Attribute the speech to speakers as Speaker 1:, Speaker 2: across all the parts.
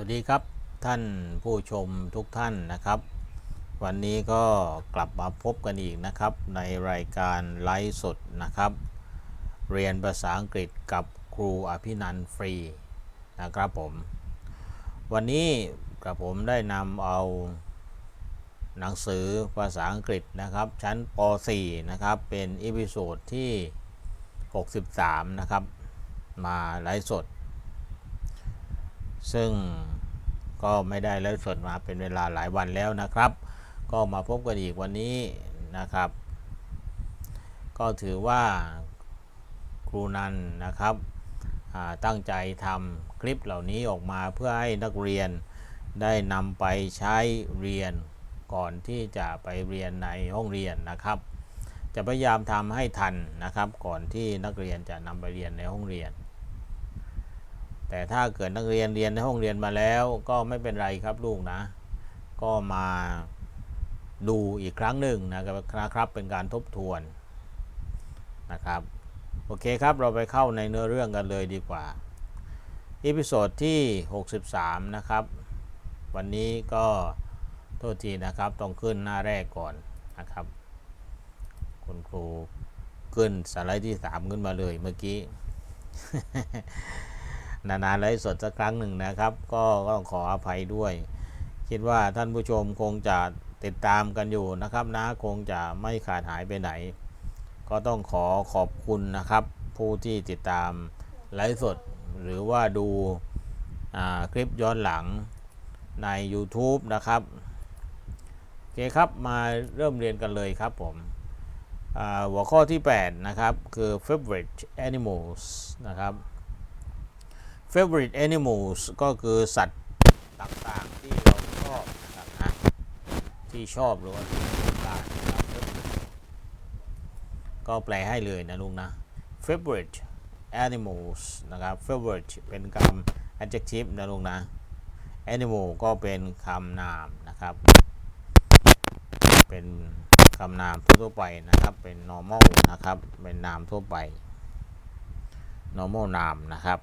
Speaker 1: วัสดีครับท่านผู้ชมทุกท่านนะครับ วันนี้ก็กลับมาพบกันอีกนะครับ ในรายการไลฟ์สดนะครับ เรียนภาษาอังกฤษกับครูอภินันฟรีนะครับผม วันนี้กับผมได้นำเอาหนังสือภาษาอังกฤษนะครับ ชั้นป .4 นะครับ เป็นอีพิโซดที่ 63 นะครับ มาไลฟ์สดซึ่ง ก็ไม่ได้ไลฟ์สดมาเป็นเวลาหลายวันแล้วนะครับ ก็มาพบกันอีกวันนี้นะครับ ก็ถือว่าครูนันนะครับตั้งใจทำคลิปเหล่านี้ออกมาเพื่อให้นักเรียนได้นำไปใช้เรียนก่อนที่จะไปเรียนในห้องเรียนนะครับ จะพยายามทำให้ทันนะครับ ก่อนที่นักเรียนจะนำไปเรียนในห้องเรียน แต่ถ้าเกิดนักเรียนเรียนในห้องเรียนมาแล้ว ก็ไม่เป็นไรครับลูกนะ ก็มาดูอีกครั้งหนึ่งนะครับนะครับเป็นการทบทวนนะครับโอเคครับเราไปเข้าในเนื้อเรื่องกันเลยดีกว่าอีพิโซดที่ 63 นะครับ วันนี้ก็โทษทีนะครับต้องขึ้นหน้าแรกก่อนนะครับ คุณครูขึ้นสไลด์ที่ 3 ขึ้นมาเลยเมื่อกี้ นานๆไลฟ์สดสักครั้งหนึ่งนะครับ ก็ก็ต้องขออภัยด้วย คิดว่าท่านผู้ชมคงจะติดตามกันอยู่นะครับนะคงจะไม่ขาดหายไปไหน ก็ต้องขอขอบคุณนะครับ ผู้ที่ติดตามไลฟ์สดหรือว่าดูาคลิปย้อนหลังใน YouTube นะครับโอเคครับมาเริ่มเรียนกันเลยครับผมหัวข้อที่ 8 นะครับ คือ favorite animals นะครับ favorite animals ก็คือสัตว์ต่างๆที่เราชอบนะครับนะที่ชอบหรือว่าที่ต้องการนะครับก็แปลให้เลยนะลุงนะ favorite animals นะครับ favorite เป็นคำ adjective นะลุงนะ animal ก็เป็นคำนามนะครับ เป็นคำนามทั่วไปนะครับ เป็น normal นะครับ เป็นนามทั่วไป normal นามนะครับ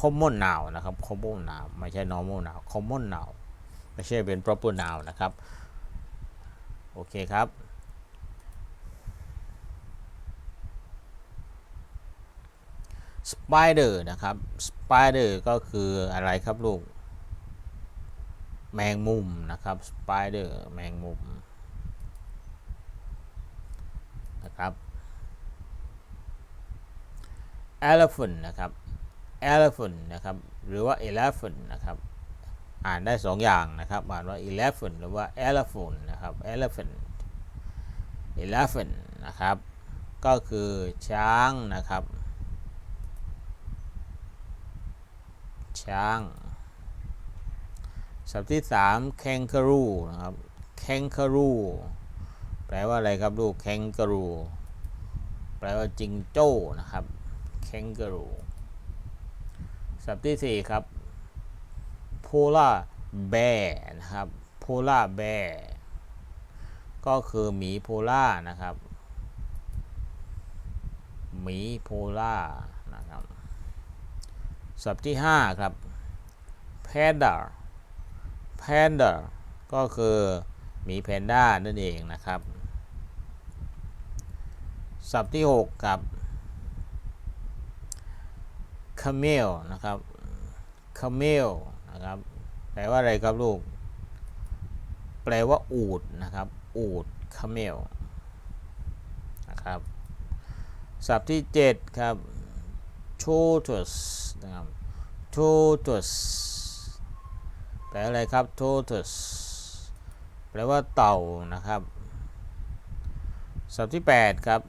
Speaker 1: common noun นะครับ common noun ไม่ใช่ normal noun common noun ไม่ใช่เป็น proper noun นะครับ โอเคครับสไปเดอร์นะครับสไปเดอร์ก็คืออะไรครับลูก แมงมุมนะครับสไปเดอร์แมงมุมนะครับ elephant นะครับ elephant นะครับ หรือว่า elephant นะครับ อ่านได้สองอย่างนะครับ อ่านว่า elephant หรือว่า elephant นะครับ elephant elephant นะครับ ก็คือช้างนะครับ ช้างศัพท์ที่สาม kangaroo นะครับ kangaroo แปลว่าอะไรครับลูก kangaroo แปลว่าจิงโจ้นะครับ kangaroo ศัพท์ที่สี่ครับ polar bear นะครับ polar bear ก็คือหมีโพล่านะครับ หมีโพล่านะครับ ศัพท์ที่ 5 ครับ panda panda ก็คือหมีแพนด้านั่นเองนะครับ ศัพท์ที่ 6 ครับ camel นะครับ camel นะครับ แปลว่าอะไรครับลูก แปลว่าอูดนะครับ อูด camel นะครับ ศัพท์ที่ 7 ครับ tortoise นะครับ tortoise แปลอะไรครับ tortoise แปลว่าเต่านะครับ ศัพท์ที่ 8 ครับ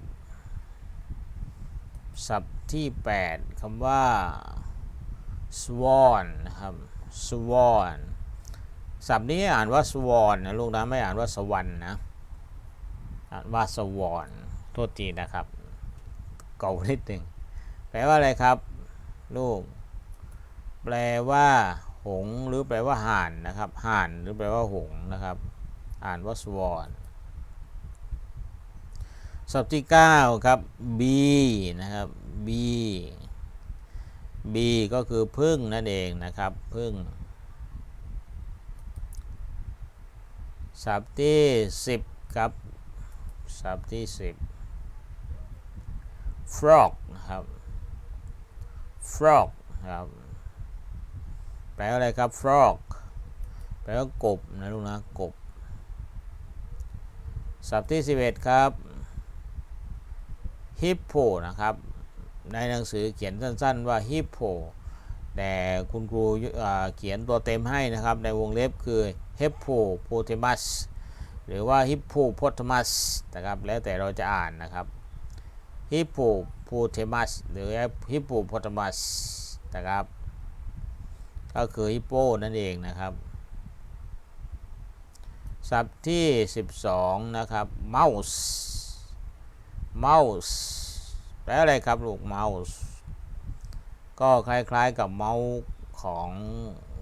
Speaker 1: ศัพท์ที่ 8คำว่า swan นะครับ swan ศัพท์นี้อ่านว่า swan นะลูกนะไม่อ่านว่าสวรรค์นะอ่านว่า swan โทษทีนะครับ เก่านิดหนึ่งแปลว่าอะไรครับ ลูก แปลว่าหงหรือแปลว่าห่านนะครับห่านหรือแปลว่าหงนะครับ อ่านว่า swan ศัพท์ที่ 9 ครับ b นะครับ b B ก็คือพึ่งนั่นเองนะครับพึ่งศัพท์ที่ 10 ครับศัพท์ที่ 10 frog นะครับ frog ครับแปลว่าอะไรครับ frog แปลว่ากบนะลูกนะกบศัพท์ที่ 11 ครับ hippo นะครับ ในหนังสือเขียนสั้น ๆ ว่า hippo แต่คุณครูเขียนตัวเต็มให้นะครับ ในวงเล็บคือ hippopotamus หรือว่า hippopotamus นะครับ แล้วแต่เราจะอ่านนะครับ hippopotamus หรือ hippopotamus นะครับ ก็คือฮิปโปนั่นเองนะครับ ศัพท์ที่ 12 นะครับ mouse mouse แปลอะไรครับลูก mouse ก็คล้ายๆกับเมาส์ของ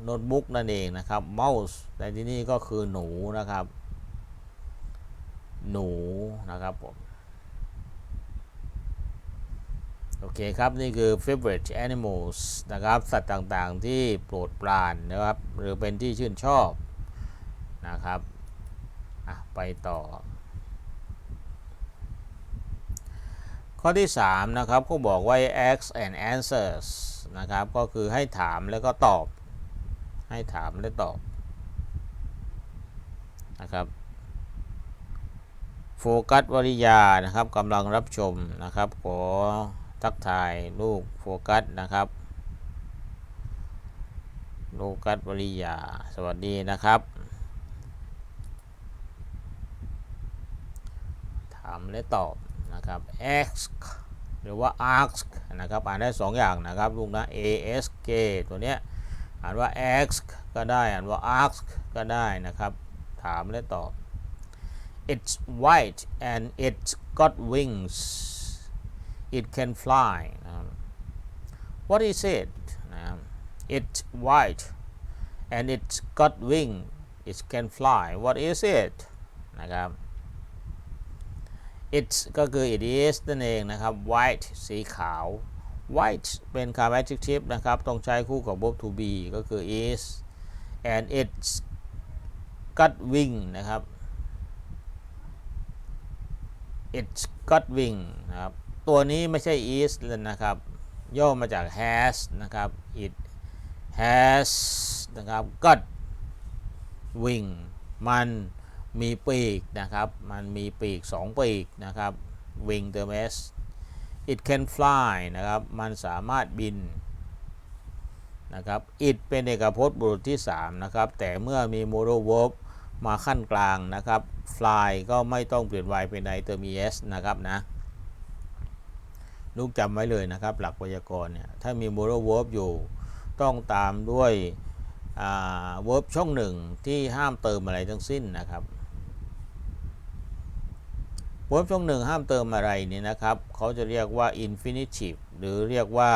Speaker 1: โน้ตบุ๊กนั่นเองนะครับ mouse แต่ที่นี่ก็คือหนูนะครับ หนูนะครับผมโอเคครับ นี่คือ favorite animals นะครับ สัตว์ต่างๆ ที่โปรดปรานนะครับ หรือเป็นที่ชื่นชอบนะครับอะไปต่อ ข้อที่ 3 นะครับก็บอกว่า ask and answers นะครับ ก็คือให้ถามแล้วก็ตอบ ให้ถามและตอบนะครับโฟกัสวริยานะครับกำลังรับชมนะครับ ขอทักทายลูกโฟกัสนะครับโลกัสวริยา สวัสดีนะครับ ถามและตอบ นะครับ ask หรือว่า ask นะครับอ่านได้ 2 อย่างนะครับลูกนะ ask ตัวเนี้ยอ่านว่า ask ก็ได้อ่านว่า ask ก็ได้นะครับ ถามและตอบ it's white and it's got wings it can fly what is it it's white and it's got wing it can fly what is it นะครับ it ก็คือ it is นั่นเองนะครับ white สีขาว white เป็นคำ adjective นะครับ ต้องใช้คู่กับ verb to be ก็คือ is and it's got wing นะครับ it's got wing นะครับ ตัวนี้ไม่ใช่ is เลยนะครับ ย่อมาจาก has นะครับ it has นะครับ got wing มัน มีปีกนะครับ มันมีปีก 2 ปีกนะครับ wing เติม s it can fly นะครับ มันสามารถบินนะครับ it เป็นเอกพจน์บุรุษที่ 3 นะครับ แต่เมื่อมี modal verb มาขั้นกลางนะครับ fly ก็ไม่ต้องเปลี่ยน y เป็น i เติม es นะครับนะ ลูกจำไว้เลยนะครับ หลักไวยากรณ์เนี่ย ถ้ามี modal verb อยู่ ต้องตามด้วย verb ช่องหนึ่งที่ห้ามเติมอะไรทั้งสิ้นนะครับ verb ช่องหนึ่งห้ามเติมอะไรนี่นะครับเขาจะเรียกว่า infinitive หรือเรียกว่า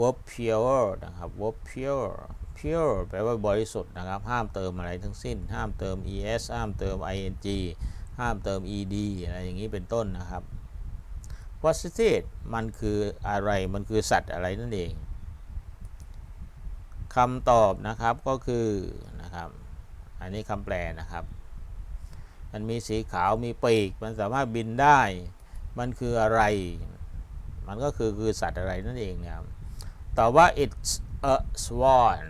Speaker 1: verb pure นะครับ verb pure pure แปลว่าบริสุทธิ์นะครับ ห้ามเติมอะไรทั้งสิ้น ห้ามเติม es ห้ามเติม ing ห้ามเติม ed อะไรอย่างนี้เป็นต้นนะครับ what is it มันคืออะไร มันคือสัตว์อะไรนั่นเองคำตอบนะครับก็คือนะครับ อันนี้คำแปลนะครับ มันมีสีขาวมีปีก มันสามารถบินได้ มันคืออะไร มันก็คือคือสัตว์อะไรนั่นเองเนะครับตอบว่า it's a swan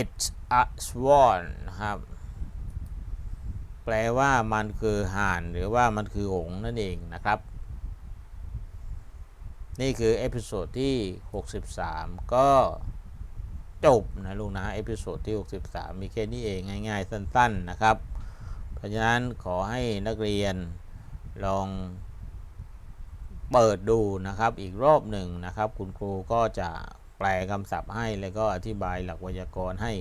Speaker 1: it's a swan นะครับ แปลว่ามันคือห่านหรือว่ามันคือหงส์นั่นเองนะครับ นี่คือเอพิโซดที่ 63 ก็จบนะลูกนะเอพิโซดที่ 63 มีแค่นี้เองง่าย ๆ สั้น ๆ นะครับ เพราะฉะนั้นขอให้นักเรียนลองเปิดดูนะครับอีกรอบหนึ่งนะครับ คุณครูก็จะแปลคำศัพท์ให้ แล้วก็อธิบายหลักไวยากรณ์ให้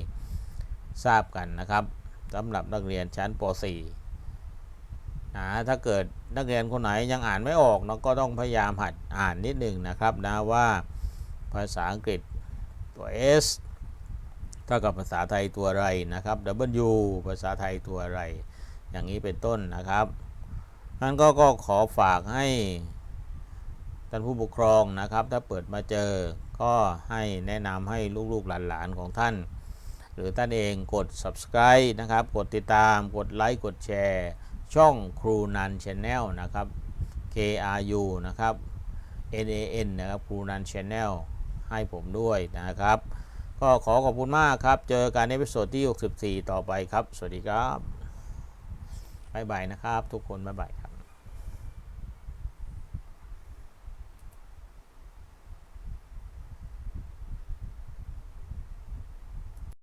Speaker 1: ทราบกันนะครับสำหรับนักเรียนชั้นป .4 นะถ้าเกิดนักเรียนคนไหนยังอ่านไม่ออกเนาะก็ต้องพยายามหัดอ่านนิดหนึ่งนะครับนะว่าภาษาอังกฤษตัว S เท่ากับภาษาไทยตัวอะไรนะครับ W ภาษาไทยตัวอะไร อย่างนี้เป็นต้นนะครับนั้นก็ก็ขอฝากให้ท่านผู้ปกครองนะครับ ถ้าเปิดมาเจอก็ให้แนะนำให้ลูกๆหลานๆของท่าน หรือท่านเองกด subscribe นะครับ กดติดตาม กดไลค์ กดแชร์ ช่องครูนันช n แนลนะครับ K R U นะครับ N A N นะครับครูนันช n แนลให้ผมด้วยนะครับ ก็ขอขอบคุณมากครับ เจอกันในเอพิโซดที่ 64 ต่อไปครับ สวัสดีครับ บายบายนะครับ ทุกคนบายบาย